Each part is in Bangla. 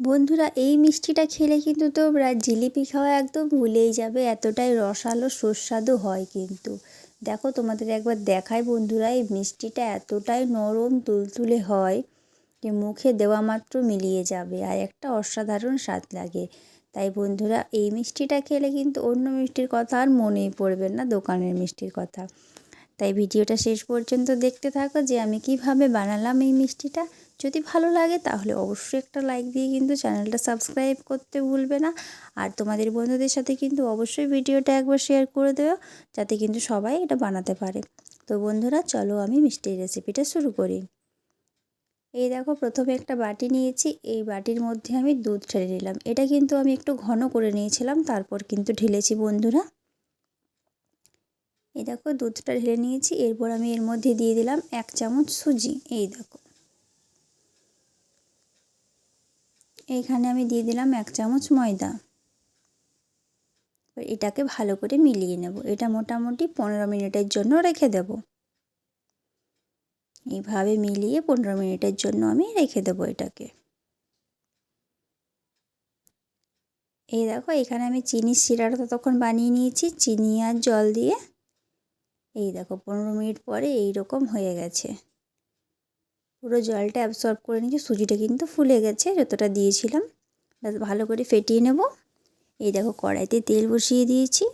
বন্ধুরা, এই মিষ্টিটা খেলে কিন্তু তোমরা জিলিপি খাওয়া একদম ভুলেই যাবে, এতটাই রসালো সুস্বাদু হয় কিন্তু। দেখো, তোমাদের একবার দেখায় বন্ধুরা, এই মিষ্টিটা এতটাই নরম তুলতুলে হয় যে মুখে দেওয়া মাত্র মিলিয়ে যাবে আর একটা অসাধারণ স্বাদ লাগে। তাই বন্ধুরা, এই মিষ্টিটা খেলে কিন্তু অন্য মিষ্টির কথা আর মনেই পড়বে না, দোকানের মিষ্টির কথা। তাই ভিডিওটা শেষ পর্যন্ত দেখতে থাকো যে আমি কীভাবে বানালাম এই মিষ্টিটা। যদি ভালো লাগে তাহলে অবশ্যই একটা লাইক দিয়ে কিন্তু চ্যানেলটা সাবস্ক্রাইব করতে ভুলবে না। আর তোমাদের বন্ধুদের সাথে কিন্তু অবশ্যই ভিডিওটা একবার শেয়ার করে দেও, যাতে কিন্তু সবাই এটা বানাতে পারে। তো বন্ধুরা, চলো আমি মিষ্টির রেসিপিটা শুরু করি। এই দেখো, প্রথমে একটা বাটি নিয়েছি। এই বাটির মধ্যে আমি দুধ ঢেলে নিলাম। এটা কিন্তু আমি একটু ঘন করে নিয়েছিলাম, তারপর কিন্তু ঢেলেছি বন্ধুরা। এই দেখো, দুধটা ঢেলে নিয়েছি। এরপর আমি এর মধ্যে দিয়ে দিলাম এক চামচ সুজি। এই দেখো এইখানে আমি দিয়ে দিলাম এক চামচ ময়দা। এটাকে ভালো করে মিলিয়ে নেব। এটা মোটামুটি পনেরো মিনিটের জন্য রেখে দেব। এইভাবে মিলিয়ে পনেরো মিনিটের জন্য আমি রেখে দেবো এটাকে। এই দেখো, এখানে আমি চিনির শিরাটা ততক্ষণ বানিয়ে নিয়েছি। চিনি আর জল দিয়ে এই দেখো, পনেরো মিনিট পরে এই রকম হয়ে গেছে। পুরো জলটা অ্যাবসর্ব করে নিয়েছি সুজিটা কিন্তু ফুলে গেছে, যতটা দিয়েছিলাম। ভালো করে ফেটিয়ে নেব। এই দেখো, কড়াইতে তেল বসিয়ে দিয়েছি।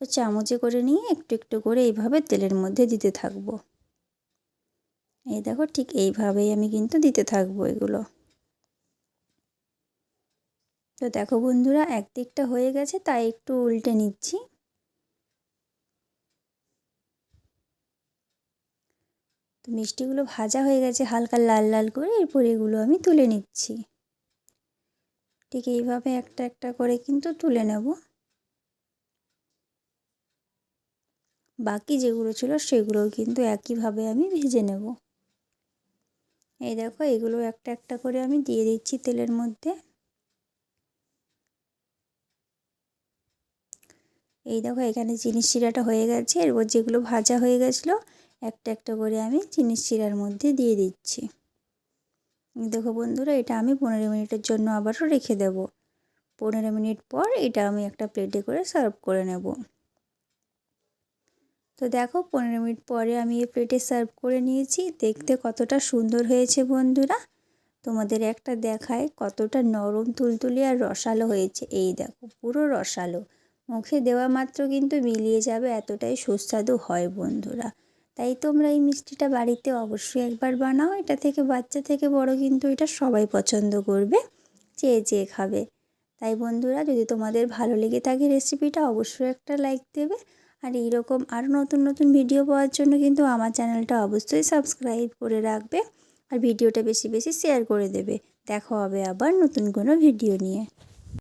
চামচে করে নিয়ে একটু একটু করে এইভাবে তেলের মধ্যে দিতে থাকব। এই দেখো, ঠিক এইভাবেই আমি কিন্তু দিতে থাকব এগুলো। তো দেখো বন্ধুরা একদিকটা হয়ে গেছে, তাই একটু উল্টে নিচ্ছি। তো মিষ্টিগুলো ভাজা হয়ে গেছে হালকা লাল লাল করে, এরপর এগুলো আমি তুলে নিচ্ছি। ঠিক এইভাবে একটা একটা করে কিন্তু তুলে নেব। বাকি যেগুলো ছিল সেগুলোও কিন্তু একইভাবে আমি ভেজে নেব। এই দেখো, এগুলো একটা একটা করে আমি দিয়ে দিচ্ছি তেলের মধ্যে। এই দেখো, এখানে চিনির শিরাটা হয়ে গেছে, এরপর যেগুলো ভাজা হয়ে গেছিল একটা একটা করে আমি চিনির শিরার মধ্যে দিয়ে দিচ্ছি। দেখো বন্ধুরা, এটা আমি পনেরো মিনিটের জন্য আবারও রেখে দেব। পনেরো মিনিট পর এটা আমি একটা প্লেটে করে সার্ভ করে নেব। তো দেখো, পনেরো মিনিট পরে আমি এই প্লেটে সার্ভ করে নিয়েছি। দেখতে কতটা সুন্দর হয়েছে বন্ধুরা। তোমাদের একটা দেখায় কতটা নরম, তুলতুলি আর রসালো হয়েছে। এই দেখো, পুরো রসালো। মুখে দেওয়া মাত্র কিন্তু মিলিয়ে যাবে, এতটাই সুস্বাদু হয় বন্ধুরা। তাই তোমরা এই মিষ্টিটা বাড়িতে অবশ্যই একবার বানাও। এটা থেকে বাচ্চা থেকে বড় কিন্তু এটা সবাই পছন্দ করবে চেয়ে চেয়ে খাবে। তাই বন্ধুরা, যদি তোমাদের ভালো লেগে থাকে রেসিপিটা, অবশ্যই একটা লাইক দেবে। আর এইরকম আরও নতুন নতুন ভিডিও পাওয়ার জন্য কিন্তু আমার চ্যানেলটা অবশ্যই সাবস্ক্রাইব করে রাখবে আর ভিডিওটা বেশি বেশি শেয়ার করে দেবে। দেখা হবে আবার নতুন কোনো ভিডিও নিয়ে।